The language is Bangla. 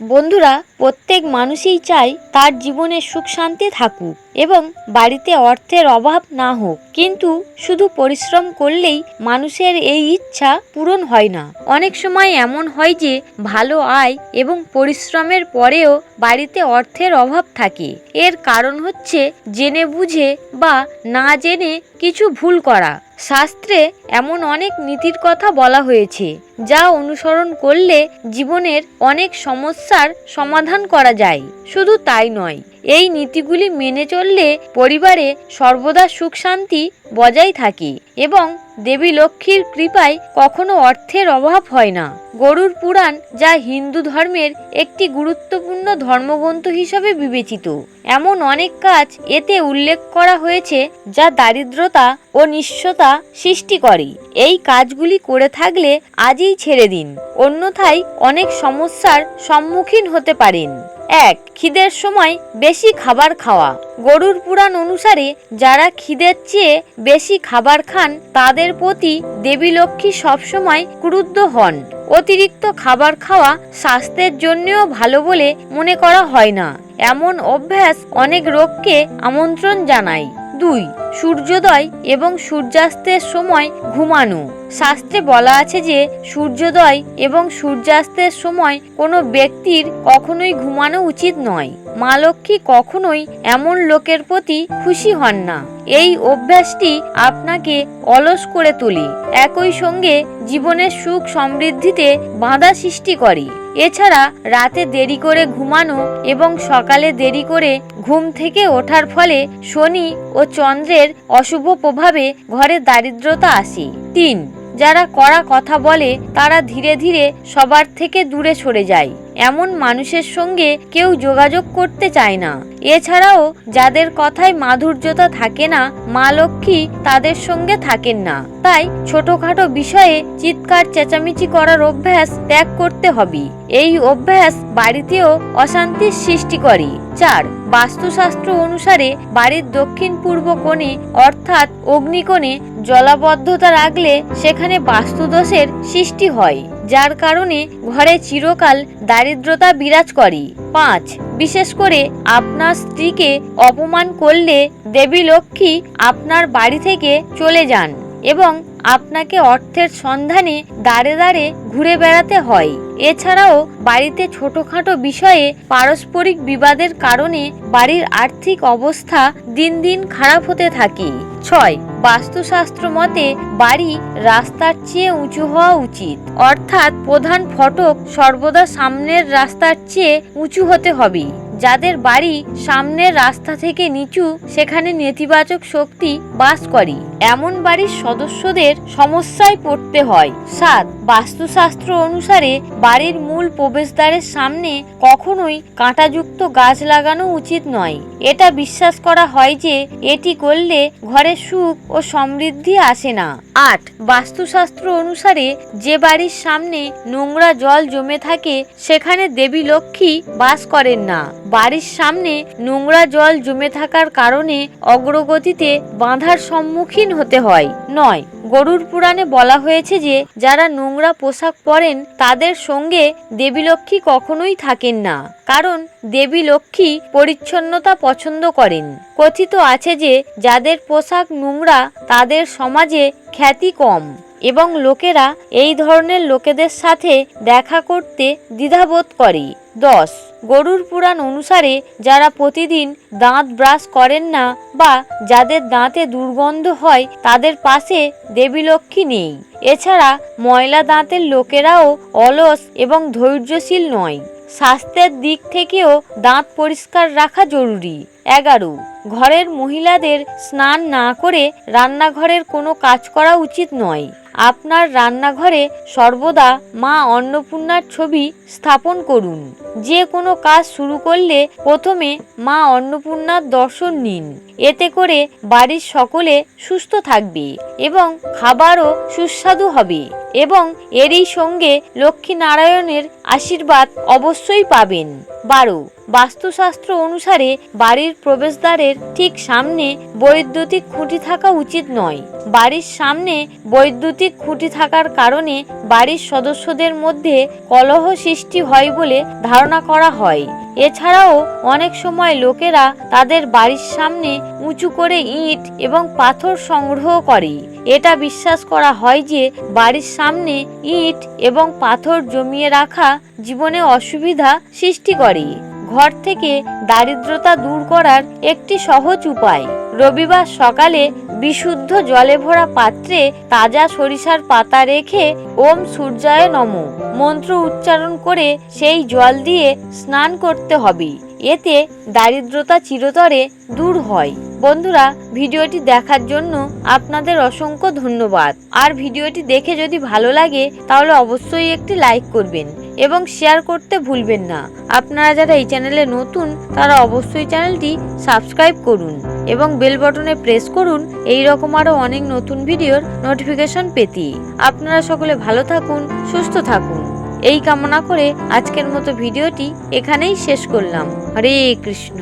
বন্ধুরা, প্রত্যেক মানুষই চায় তার জীবনে সুখ শান্তি থাকুক এবং বাড়িতে অর্থের অভাব না হোক। কিন্তু শুধু পরিশ্রম করলেই মানুষের এই ইচ্ছা পূরণ হয় না। অনেক সময় এমন হয় যে, ভালো আয় এবং পরিশ্রমের পরেও বাড়িতে অর্থের অভাব থাকে। এর কারণ হচ্ছে, জেনে বুঝে বা না জেনে কিছু ভুল করা। শাস্ত্রে এমন অনেক নীতির কথা বলা হয়েছে, যা অনুসরণ করলে জীবনের অনেক সমস্যার সমাধান করা যায়। শুধু তাই নয় এই নীতিগুলি মেনে চললে পরিবারে সর্বদা সুখ শান্তি বজায় থাকে এবং দেবী লক্ষ্মীর কৃপায় কখনো অর্থের অভাব হয় না। গরুর পুরাণ যা হিন্দু ধর্মের একটি গুরুত্বপূর্ণ ধর্মগ্রন্থ হিসাবে বিবেচিত। এমন অনেক কাজ এতে উল্লেখ করা হয়েছে যা দারিদ্রতা ও নিঃস্বতা সৃষ্টি করে। এই কাজগুলি করে থাকলে আজই ছেড়ে দিন, অন্যথায় অনেক সমস্যার সম্মুখীন হতে পারেন। এক, খিদের সময় বেশি খাবার খাওয়া। গরুর পুরাণ অনুসারে যারা খিদের চেয়ে বেশি খাবার খান, তাদের প্রতি দেবী লক্ষ্মী সবসময় ক্রুদ্ধ হন। অতিরিক্ত খাবার খাওয়া স্বাস্থ্যের জন্যও ভালো বলে মনে করা হয় না। এমন অভ্যাস অনেক রোগকে আমন্ত্রণ জানায়। দুই, সূর্যোদয় এবং সূর্যাস্তের সময় ঘুমানো। শাস্ত্রে বলা আছে যে সূর্যোদয় এবং সূর্যাস্তের সময় কোনো ব্যক্তির কখনোই ঘুমানো উচিত নয়। মা লক্ষ্মী কখনোই এমন লোকের প্রতি খুশি হন না। এই অভ্যাসটি আপনাকে অলস করে তোলে, একই সঙ্গে জীবনের সুখ সমৃদ্ধিতে বাধা সৃষ্টি করে। এছাড়া রাতে দেরি করে ঘুমানো এবং সকালে দেরি করে ঘুম থেকে ওঠার ফলে শনি ও চন্দ্রের অশুভ প্রভাবে ঘরে দারিদ্রতা আসে। তিন যারা কড়া কথা বলে তারা ধীরে ধীরে সবার থেকে দূরে সরে যায়। এমন মানুষের সঙ্গে কেউ যোগাযোগ করতে চায় না। এছাড়াও যাদের কথায় মাধুর্যতা থাকে না, মা লক্ষ্মী তাদের সঙ্গে থাকেন না। তাই ছোটখাটো বিষয়ে চিৎকার, চেঁচামেচি করার অভ্যাস ত্যাগ করতে হবে। এই অভ্যাস বাড়িতেও অশান্তির সৃষ্টি করে। চার, বাস্তুশাস্ত্র অনুসারে বাড়ির দক্ষিণ পূর্ব কোণে, অর্থাৎ অগ্নিকোণে, জলাবদ্ধতা রাখলে সেখানে বাস্তুদোষের সৃষ্টি হয়। যার কারণে ঘরে চিরকাল দারিদ্রতা বিরাজ করে পাঁচ, বিশেষ করে আপনার স্ত্রীকে অপমান করলে দেবী লক্ষ্মী আপনার বাড়ি থেকে চলে যান এবং আপনাকে অর্থের সন্ধানে দাঁড়ে দাঁড়ে ঘুরে বেড়াতে হয়। এছাড়াও বাড়িতে ছোটখাটো বিষয়ে পারস্পরিক বিবাদের কারণে বাড়ির আর্থিক অবস্থা দিন দিন খারাপ হতে থাকে। ছয়, বাস্তুশাস্ত্র মতে বাড়ি রাস্তার চেয়ে উঁচু হওয়া উচিত। অর্থাৎ প্রধান ফটক সর্বদা সামনের রাস্তার চেয়ে উঁচু হতে হবে। যাদের বাড়ি সামনের রাস্তা থেকে নিচু, সেখানে নেতিবাচক শক্তি বাস করে। এমন বাড়ির সদস্যদের সমস্যায় পড়তে হয়। সাত, বাস্তুশাস্ত্র অনুসারে বাড়ির মূল প্রবেশদ্বারের সামনে কখনোই কাঁটাযুক্ত গাছ লাগানো উচিত নয়। এটা বিশ্বাস করা হয় যে এটি করলে ঘরে সুখ ও সমৃদ্ধি আসে না। আট, বাস্তুশাস্ত্র অনুসারে যে বাড়ির সামনে নোংরা জল জমে থাকে, সেখানে দেবী লক্ষ্মী বাস করেন না। বাড়ির সামনে নোংরা জল জমে থাকার কারণে অগ্রগতিতে বাধার সম্মুখীন হতে হয়। নয়, গরুর পুরাণে বলা হয়েছে যে, যারা নোংরা পোশাক পরেন, তাদের সঙ্গে দেবী লক্ষ্মী কখনোই থাকেন না। কারণ দেবী লক্ষ্মী পরিচ্ছন্নতা পছন্দ করেন। কথিত আছে যে, যাদের পোশাক নোংরা, তাদের সমাজে খ্যাতি কম। এবং লোকেরা এই ধরনের লোকেদের সাথে দেখা করতে দ্বিধাবোধ করে। দশ, গরুর পুরাণ অনুসারে যারা প্রতিদিন দাঁত ব্রাশ করেন না বা যাদের দাঁতে দুর্গন্ধ হয়, তাদের পাশে দেবী লক্ষ্মী নেই। এছাড়া ময়লা দাঁতের লোকেরাও অলস এবং ধৈর্যশীল নয়। স্বাস্থ্যের দিক থেকেও দাঁত পরিষ্কার রাখা জরুরি। এগারো, ঘরের মহিলাদের স্নান না করে রান্নাঘরের কোনো কাজ করা উচিত নয়। আপনার রান্নাঘরে সর্বদা মা অন্নপূর্ণার ছবি স্থাপন করুন। যে কোনো কাজ শুরু করলে প্রথমে মা অন্নপূর্ণার দর্শন নিন। এতে করে বাড়ির সকলে সুস্থ থাকবে এবং খাবারও সুস্বাদু হবে এবং এরই সঙ্গে লক্ষ্মী নারায়ণের আশীর্বাদ অবশ্যই পাবেন। বারো। বাস্তুশাস্ত্র অনুসারে বাড়ির প্রবেশদ্বারের ঠিক সামনে বৈদ্যুতিক খুঁটি থাকা উচিত নয়। বাড়ির সামনে বৈদ্যুতিক খুঁটি থাকার কারণে বাড়ির সদস্যদের মধ্যে কলহ সৃষ্টি হয় বলে ধারণা করা হয়। এছাড়াও অনেক সময় লোকেরা তাদের বাড়ির সামনে উঁচু করে ইট এবং পাথর সংগ্রহ করে। এটা বিশ্বাস করা হয় যে বাড়ির সামনে ইট এবং পাথর জমিয়ে রাখা জীবনে অসুবিধা সৃষ্টি করে। ঘর থেকে দারিদ্রতা দূর করার একটি সহজ উপায়। রবিবার সকালে বিশুদ্ধ জলে ভরা পাত্রে তাজা সরিষার পাতা রেখে ওম সূর্যায় নম। মন্ত্র উচ্চারণ করে সেই জল দিয়ে স্নান করতে হবে। এতে দারিদ্রতা চিরতরে দূর হয়। বন্ধুরা, ভিডিওটি দেখার জন্য আপনাদের অসংখ্য ধন্যবাদ। আর ভিডিওটি দেখে যদি ভালো লাগে, তাহলে অবশ্যই একটি লাইক করবেন। এবং শেয়ার করতে ভুলবেন না। আপনারা যারা এই চ্যানেলে নতুন, তারা অবশ্যই চ্যানেলটি সাবস্ক্রাইব করুন এবং বেল বটনে প্রেস করুন এই রকম আরও অনেক নতুন ভিডিওর নোটিফিকেশন পেতে আপনারা সকলে ভালো থাকুন, সুস্থ থাকুন। এই কামনা করে আজকের মতো ভিডিওটি এখানেই শেষ করলাম। হরে কৃষ্ণ।